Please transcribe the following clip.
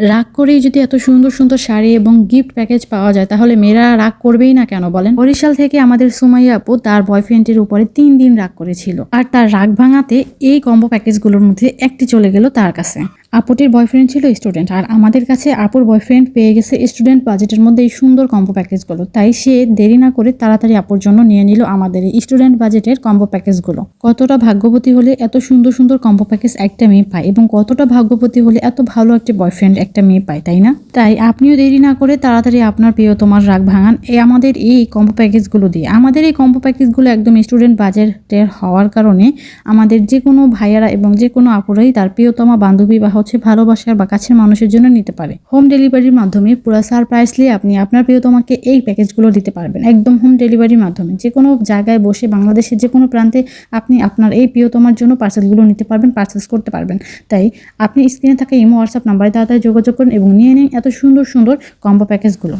রাগ করেই যদি এত সুন্দর সুন্দর শাড়ি এবং গিফট প্যাকেজ পাওয়া যায়, তাহলে মেয়েরা রাগ করবেই না কেন বলেন? বরিশাল থেকে আমাদের সুমাইয়া আপু তার বয়ফ্রেন্ডের উপরে তিন দিন রাগ করেছিল। আর তার রাগ ভাঙাতে এই কম্বো প্যাকেজগুলোর মধ্যে একটি চলে গেল তার কাছে। আপুটির বয়ফ্রেন্ড ছিল স্টুডেন্ট আর আমাদের কাছে আপুর বয়ফ্রেন্ড পেয়ে গেছে স্টুডেন্ট বাজেটের মধ্যে এই সুন্দর কম্বো প্যাকেজগুলো তাই সে দেরি না করে তাড়াতাড়ি আপুর জন্য নিয়ে নিল আমাদের এই স্টুডেন্ট বাজেটের কম্বো প্যাকেজগুলো কতটা ভাগ্যবতী হলে এত সুন্দর সুন্দর কম্বো প্যাকেজ একটা মেয়ে পায় এবং কতটা ভাগ্যবতী হলে এত ভালো একটা বয়ফ্রেন্ড একটা মেয়ে পায়, তাই না? তাই আপনিও দেরি না করে তাড়াতাড়ি আপনার প্রিয় তোমার রাগ ভাঙান। এই আমাদের এই কম্বো প্যাকেজগুলো দিয়ে। আমাদের এই কম্বো প্যাকেজগুলো একদম স্টুডেন্ট বাজেটের হওয়ার কারণে আমাদের যে কোনো ভাইয়ারা এবং যে কোনো আপুরাই তার প্রিয়তমা বান্ধবী বা হচ্ছে ভালোবাসার বা কাছের মানুষের জন্য নিতে পারে। হোম ডেলিভারির মাধ্যমে পুরো সারপ্রাইজলি আপনি আপনার প্রিয়তমাকে এই প্যাকেজগুলো দিতে পারবেন। একদম হোম ডেলিভারির মাধ্যমে। যে কোনো জায়গায় বসে বাংলাদেশের যে কোনো প্রান্তে আপনি আপনার এই প্রিয়তমার জন্য পার্সেলগুলো নিতে পারবেন পার্সেস করতে পারবেন। তাই আপনি স্ক্রিনে থাকা ইমো হোয়াটসঅ্যাপ নাম্বারে তাড়াতাড়ি যোগাযোগ করুন এবং নিয়ে নিন এত সুন্দর সুন্দর কম্বো প্যাকেজগুলো